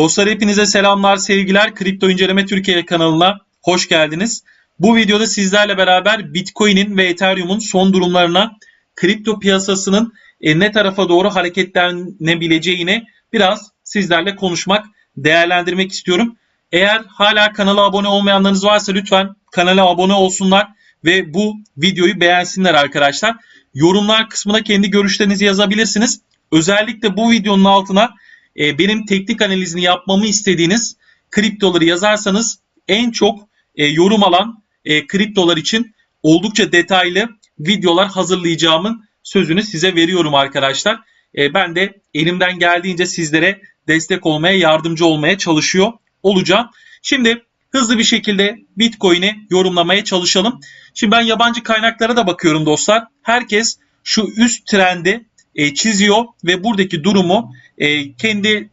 Dostlar hepinize selamlar, sevgiler. Kripto İnceleme Türkiye kanalına hoş geldiniz. Bu videoda sizlerle beraber Bitcoin'in ve Ethereum'un son durumlarına, kripto piyasasının e, ne tarafa doğru hareketlenebileceğini biraz sizlerle konuşmak, değerlendirmek istiyorum. Eğer hala kanala abone olmayanlarınız varsa lütfen kanala abone olsunlar ve bu videoyu beğensinler arkadaşlar. Yorumlar kısmına kendi görüşlerinizi yazabilirsiniz. Özellikle bu videonun altına e, benim teknik analizini yapmamı istediğiniz kriptoları yazarsanız en çok e, yorum alan e, kriptolar için oldukça detaylı videolar hazırlayacağımın sözünü size veriyorum arkadaşlar. E, ben de elimden geldiğince sizlere destek olmaya, yardımcı olmaya çalışıyor olacağım. Şimdi hızlı bir şekilde Bitcoin'i yorumlamaya çalışalım. Şimdi ben yabancı kaynaklara da bakıyorum dostlar. Herkes şu üst trendi e, çiziyor ve buradaki durumu e, kendi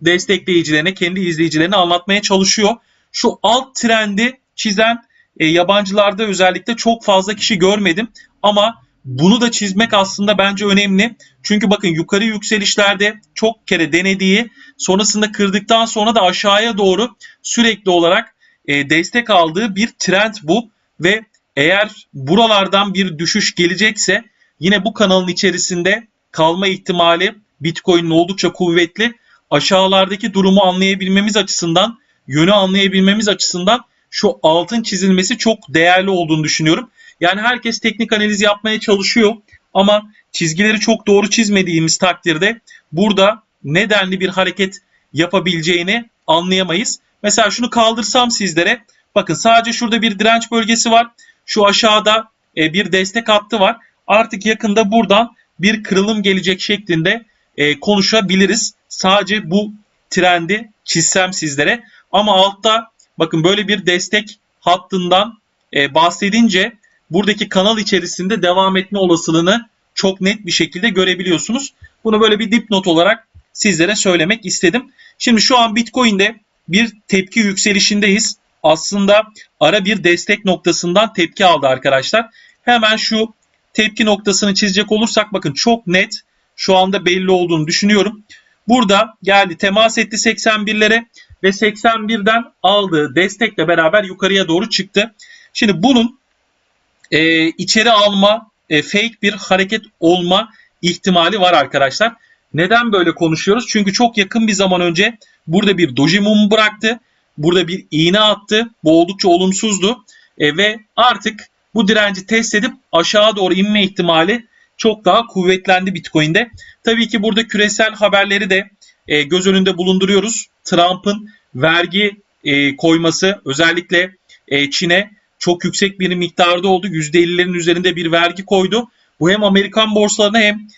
destekleyicilerine, kendi izleyicilerine anlatmaya çalışıyor. Şu alt trendi çizen e, yabancılarda özellikle çok fazla kişi görmedim ama bunu da çizmek aslında bence önemli. Çünkü bakın yukarı yükselişlerde çok kere denediği sonrasında kırdıktan sonra da aşağıya doğru sürekli olarak e, destek aldığı bir trend bu ve eğer buralardan bir düşüş gelecekse yine bu kanalın içerisinde kalma ihtimali Bitcoin'in oldukça kuvvetli. Aşağılardaki durumu anlayabilmemiz açısından, yönü anlayabilmemiz açısından şu altın çizilmesi çok değerli olduğunu düşünüyorum. Yani herkes teknik analiz yapmaya çalışıyor ama çizgileri çok doğru çizmediğimiz takdirde burada nedenli bir hareket yapabileceğini anlayamayız. Mesela şunu kaldırsam sizlere bakın sadece şurada bir direnç bölgesi var. Şu aşağıda e, bir destek hattı var. Artık yakında buradan bir kırılım gelecek şeklinde e, konuşabiliriz. Sadece bu trendi çizsem sizlere. Ama altta bakın böyle bir destek hattından e, bahsedince buradaki kanal içerisinde devam etme olasılığını çok net bir şekilde görebiliyorsunuz. Bunu böyle bir dipnot olarak sizlere söylemek istedim. Şimdi şu an Bitcoin'de bir tepki yükselişindeyiz. Aslında ara bir destek noktasından tepki aldı arkadaşlar. Hemen şu tepki noktasını çizecek olursak bakın çok net şu anda belli olduğunu düşünüyorum. Burada geldi temas etti 81'lere ve 81'den aldığı destekle beraber yukarıya doğru çıktı. Şimdi bunun e, içeri alma, e, fake bir hareket olma ihtimali var arkadaşlar. Neden böyle konuşuyoruz? Çünkü çok yakın bir zaman önce burada bir doji mum bıraktı. Burada bir iğne attı. Bu oldukça olumsuzdu. E, ve artık bu direnci test edip aşağı doğru inme ihtimali çok daha kuvvetlendi Bitcoin'de. Tabii ki burada küresel haberleri de e, göz önünde bulunduruyoruz. Trump'ın vergi e, koyması özellikle e, Çin'e çok yüksek bir miktarda oldu. %50'lerin üzerinde bir vergi koydu. Bu hem Amerikan borsalarına hem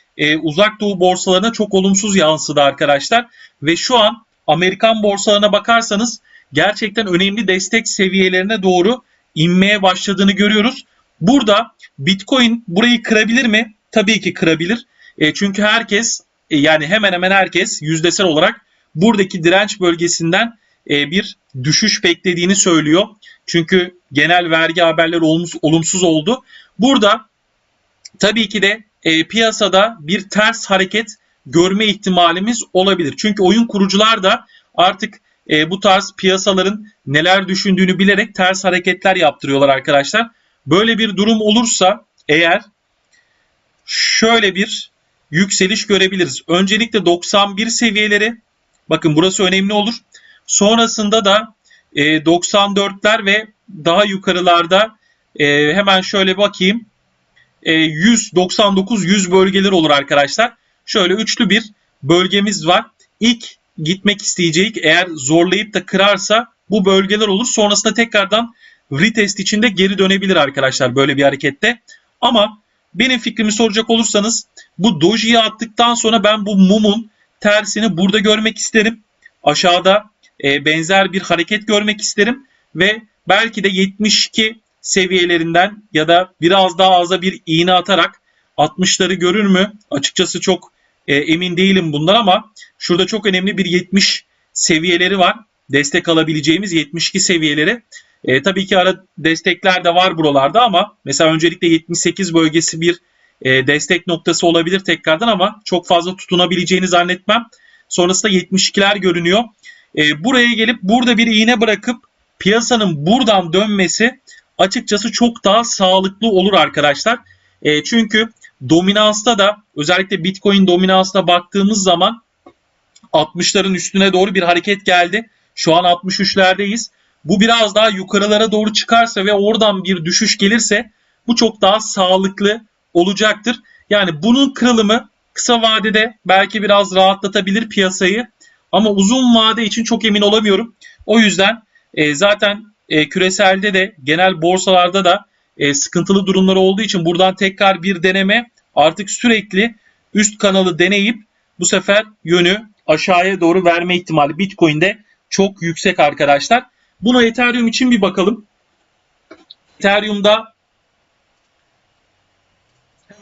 uzak doğu borsalarına çok olumsuz yansıdı arkadaşlar. Ve şu an Amerikan borsalarına bakarsanız gerçekten önemli destek seviyelerine doğru inmeye başladığını görüyoruz. Burada Bitcoin burayı kırabilir mi? Tabii ki kırabilir. E, çünkü herkes e, yani hemen hemen herkes yüzdesel olarak buradaki direnç bölgesinden e, bir düşüş beklediğini söylüyor. Çünkü genel vergi haberleri olumsuz, olumsuz oldu. Burada tabii ki de e, piyasada bir ters hareket görme ihtimalimiz olabilir. Çünkü oyun kurucular da artık e, bu tarz piyasaların neler düşündüğünü bilerek ters hareketler yaptırıyorlar arkadaşlar. Böyle bir durum olursa eğer şöyle bir yükseliş görebiliriz. Öncelikle 91 seviyeleri bakın burası önemli olur. Sonrasında da e, 94'ler ve daha yukarılarda e, hemen şöyle bakayım. E, 100, 99, 100 bölgeler olur arkadaşlar. Şöyle üçlü bir bölgemiz var. İlk gitmek isteyecek eğer zorlayıp da kırarsa bu bölgeler olur. Sonrasında tekrardan retest içinde geri dönebilir arkadaşlar böyle bir harekette. Ama benim fikrimi soracak olursanız bu dojiyi attıktan sonra ben bu mumun tersini burada görmek isterim. Aşağıda e, benzer bir hareket görmek isterim ve belki de 72 seviyelerinden ya da biraz daha aza bir iğne atarak 60'ları görür mü? Açıkçası çok e, emin değilim bundan ama şurada çok önemli bir 70 seviyeleri var. Destek alabileceğimiz 72 seviyeleri. E, tabii ki ara destekler de var buralarda ama mesela öncelikle 78 bölgesi bir e, destek noktası olabilir tekrardan ama çok fazla tutunabileceğini zannetmem. Sonrasında 72'ler görünüyor. E, buraya gelip burada bir iğne bırakıp piyasanın buradan dönmesi açıkçası çok daha sağlıklı olur arkadaşlar. E, çünkü dominansta da özellikle Bitcoin dominansına baktığımız zaman 60'ların üstüne doğru bir hareket geldi. Şu an 63'lerdeyiz. Bu biraz daha yukarılara doğru çıkarsa ve oradan bir düşüş gelirse bu çok daha sağlıklı olacaktır. Yani bunun kırılımı kısa vadede belki biraz rahatlatabilir piyasayı ama uzun vade için çok emin olamıyorum. O yüzden e, zaten e, küreselde de genel borsalarda da e, sıkıntılı durumlar olduğu için buradan tekrar bir deneme artık sürekli üst kanalı deneyip bu sefer yönü aşağıya doğru verme ihtimali Bitcoin'de çok yüksek arkadaşlar. Buna Ethereum için bir bakalım. Ethereum'da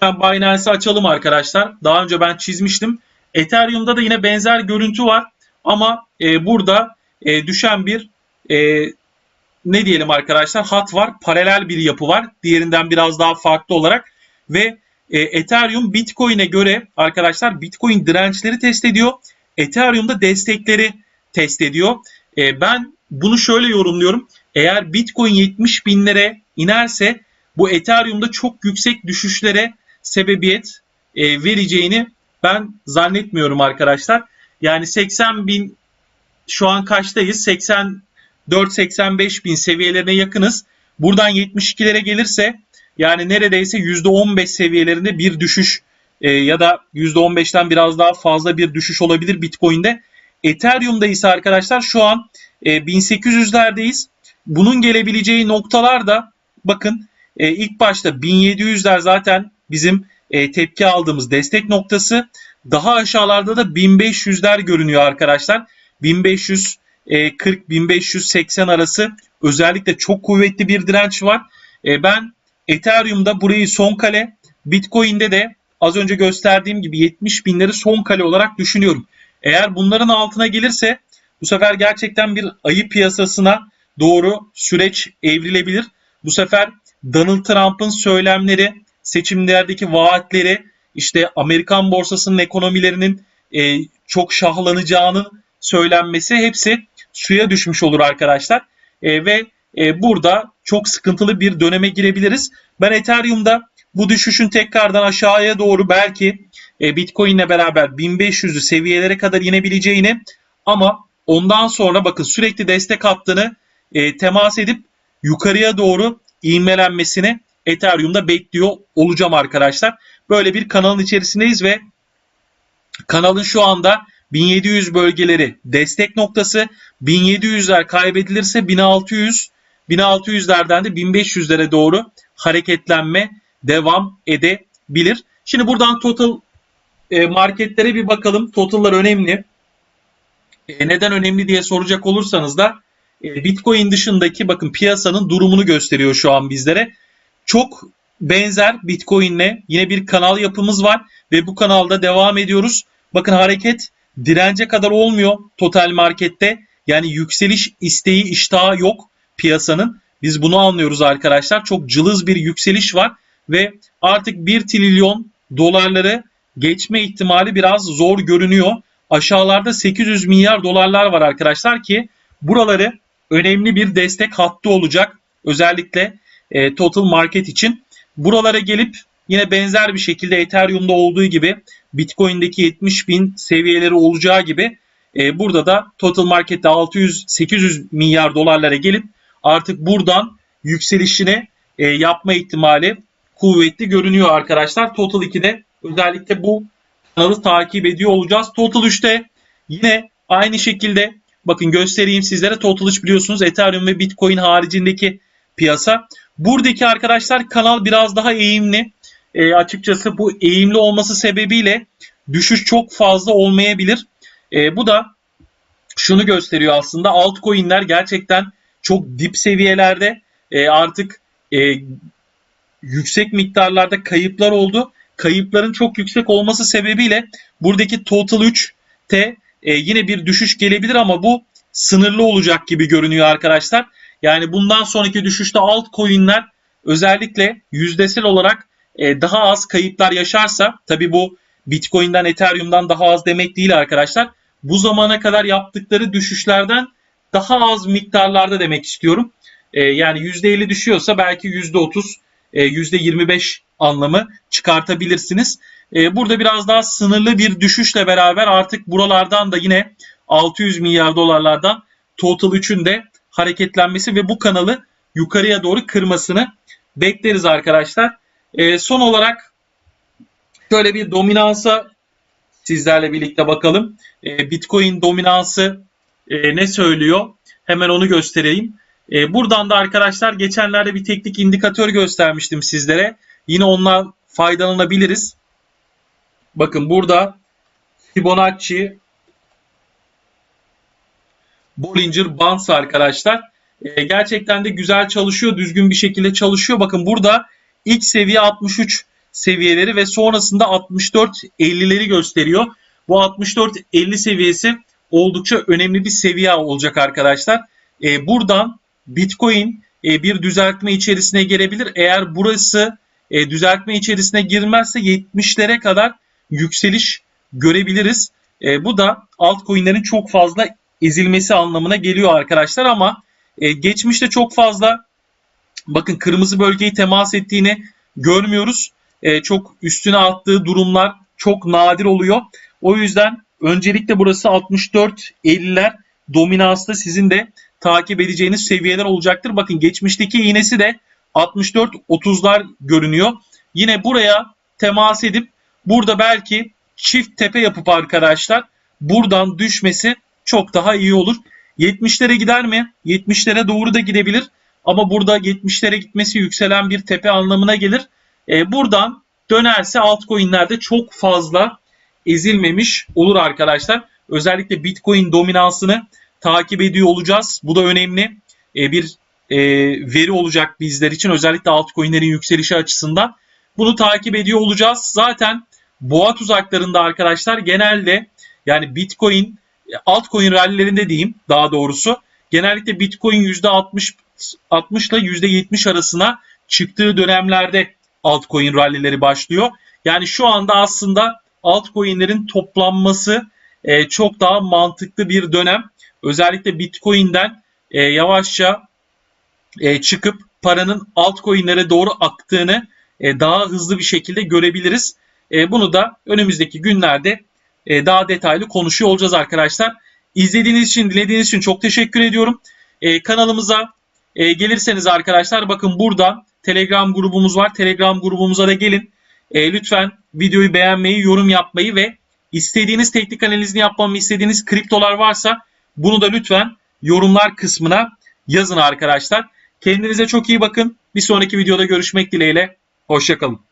hemen Binance'i açalım arkadaşlar. Daha önce ben çizmiştim. Ethereum'da da yine benzer görüntü var. Ama e, burada e, düşen bir e, ne diyelim arkadaşlar hat var. Paralel bir yapı var. Diğerinden biraz daha farklı olarak. Ve e, Ethereum Bitcoin'e göre arkadaşlar Bitcoin dirençleri test ediyor. Ethereum'da destekleri test ediyor. E, ben bunu şöyle yorumluyorum. Eğer Bitcoin 70 binlere inerse bu Ethereum'da çok yüksek düşüşlere sebebiyet e, vereceğini ben zannetmiyorum arkadaşlar. Yani 80 bin şu an kaçtayız? 84-85 bin seviyelerine yakınız. Buradan 72'lere gelirse yani neredeyse %15 seviyelerinde bir düşüş e, ya da %15'ten biraz daha fazla bir düşüş olabilir Bitcoin'de. Ethereum'da ise arkadaşlar şu an e, 1800'lerdeyiz. Bunun gelebileceği noktalar da bakın e, ilk başta 1700'ler zaten bizim e, tepki aldığımız destek noktası. Daha aşağılarda da 1500'ler görünüyor arkadaşlar. 1540-1580 arası özellikle çok kuvvetli bir direnç var. E, ben Ethereum'da burayı son kale, Bitcoin'de de az önce gösterdiğim gibi 70 binleri son kale olarak düşünüyorum. Eğer bunların altına gelirse bu sefer gerçekten bir ayı piyasasına doğru süreç evrilebilir. Bu sefer Donald Trump'ın söylemleri, seçimlerdeki vaatleri, işte Amerikan borsasının ekonomilerinin e, çok şahlanacağının söylenmesi hepsi suya düşmüş olur arkadaşlar. E, ve e, burada çok sıkıntılı bir döneme girebiliriz. Ben Ethereum'da bu düşüşün tekrardan aşağıya doğru belki e, Bitcoin ile beraber 1500'lü seviyelere kadar inebileceğini ama ondan sonra bakın sürekli destek hattını e, temas edip yukarıya doğru ivmelenmesini Ethereum'da bekliyor olacağım arkadaşlar. Böyle bir kanalın içerisindeyiz ve kanalın şu anda 1700 bölgeleri destek noktası. 1700'ler kaybedilirse 1600 1600'lerden de 1500'lere doğru hareketlenme devam edebilir. Şimdi buradan total e, marketlere bir bakalım. Total'lar önemli. E, neden önemli diye soracak olursanız da e, Bitcoin dışındaki bakın piyasanın durumunu gösteriyor şu an bizlere. Çok benzer Bitcoin'le yine bir kanal yapımız var ve bu kanalda devam ediyoruz. Bakın hareket dirence kadar olmuyor total markette. Yani yükseliş isteği iştahı yok piyasanın. Biz bunu anlıyoruz arkadaşlar. Çok cılız bir yükseliş var ve artık 1 trilyon dolarları geçme ihtimali biraz zor görünüyor. Aşağılarda 800 milyar dolarlar var arkadaşlar ki buraları önemli bir destek hattı olacak. Özellikle e, total market için. Buralara gelip yine benzer bir şekilde Ethereum'da olduğu gibi Bitcoin'deki 70 bin seviyeleri olacağı gibi e, burada da total markette 600-800 milyar dolarlara gelip artık buradan yükselişini e, yapma ihtimali kuvvetli görünüyor arkadaşlar. Total 2'de özellikle bu kanalı takip ediyor olacağız. Total 3'te yine aynı şekilde bakın göstereyim sizlere. Total 3 biliyorsunuz Ethereum ve Bitcoin haricindeki piyasa. Buradaki arkadaşlar kanal biraz daha eğimli. E, açıkçası bu eğimli olması sebebiyle düşüş çok fazla olmayabilir. E, bu da şunu gösteriyor aslında altcoin'ler gerçekten çok dip seviyelerde e, artık e, yüksek miktarlarda kayıplar oldu. Kayıpların çok yüksek olması sebebiyle buradaki total 3'te e, yine bir düşüş gelebilir ama bu sınırlı olacak gibi görünüyor arkadaşlar. Yani bundan sonraki düşüşte altcoin'ler özellikle yüzdesel olarak e, daha az kayıplar yaşarsa tabi bu Bitcoin'den Ethereum'dan daha az demek değil arkadaşlar. bu zamana kadar yaptıkları düşüşlerden daha az miktarlarda demek istiyorum. E, yani %50 düşüyorsa belki %30, e, %25 anlamı çıkartabilirsiniz. E, burada biraz daha sınırlı bir düşüşle beraber artık buralardan da yine 600 milyar dolarlardan Total 3'ün de hareketlenmesi ve bu kanalı yukarıya doğru kırmasını bekleriz arkadaşlar. E, son olarak şöyle bir dominansa sizlerle birlikte bakalım. E, Bitcoin dominansı e, ne söylüyor? Hemen onu göstereyim. E, buradan da arkadaşlar geçenlerde bir teknik indikatör göstermiştim sizlere. Yine ondan faydalanabiliriz. Bakın burada Fibonacci Bollinger Bands arkadaşlar. E, gerçekten de güzel çalışıyor. Düzgün bir şekilde çalışıyor. Bakın burada ilk seviye 63 seviyeleri ve sonrasında 64-50'leri gösteriyor. Bu 64-50 seviyesi oldukça önemli bir seviye olacak arkadaşlar. E, buradan Bitcoin e, bir düzeltme içerisine girebilir. Eğer burası e, düzeltme içerisine girmezse 70'lere kadar yükseliş görebiliriz. E, bu da altcoin'lerin çok fazla ezilmesi anlamına geliyor arkadaşlar ama e, geçmişte çok fazla bakın kırmızı bölgeyi temas ettiğini görmüyoruz. E, çok üstüne attığı durumlar çok nadir oluyor. O yüzden öncelikle burası 64-50'ler dominansta sizin de takip edeceğiniz seviyeler olacaktır. Bakın geçmişteki iğnesi de 64-30'lar görünüyor. Yine buraya temas edip burada belki çift tepe yapıp arkadaşlar buradan düşmesi çok daha iyi olur. 70'lere gider mi? 70'lere doğru da gidebilir. Ama burada 70'lere gitmesi yükselen bir tepe anlamına gelir. E, buradan dönerse altcoin'lerde çok fazla ezilmemiş olur arkadaşlar. Özellikle Bitcoin dominansını takip ediyor olacağız. Bu da önemli e, bir e, veri olacak bizler için. Özellikle altcoin'lerin yükselişi açısından. Bunu takip ediyor olacağız. Zaten boğa tuzaklarında arkadaşlar genelde yani Bitcoin altcoin rallilerinde diyeyim daha doğrusu genellikle Bitcoin %60 60 ile %70 arasına çıktığı dönemlerde altcoin rallileri başlıyor. Yani şu anda aslında altcoin'lerin toplanması e, çok daha mantıklı bir dönem. Özellikle Bitcoin'den e, yavaşça e, çıkıp paranın altcoin'lere doğru aktığını e, daha hızlı bir şekilde görebiliriz. E, bunu da önümüzdeki günlerde e, daha detaylı konuşuyor olacağız arkadaşlar. İzlediğiniz için, dilediğiniz için çok teşekkür ediyorum. E, kanalımıza e, gelirseniz arkadaşlar bakın burada Telegram grubumuz var. Telegram grubumuza da gelin. E, lütfen videoyu beğenmeyi, yorum yapmayı ve istediğiniz teknik analizini yapmamı istediğiniz kriptolar varsa bunu da lütfen yorumlar kısmına yazın arkadaşlar. Kendinize çok iyi bakın. Bir sonraki videoda görüşmek dileğiyle. Hoşçakalın.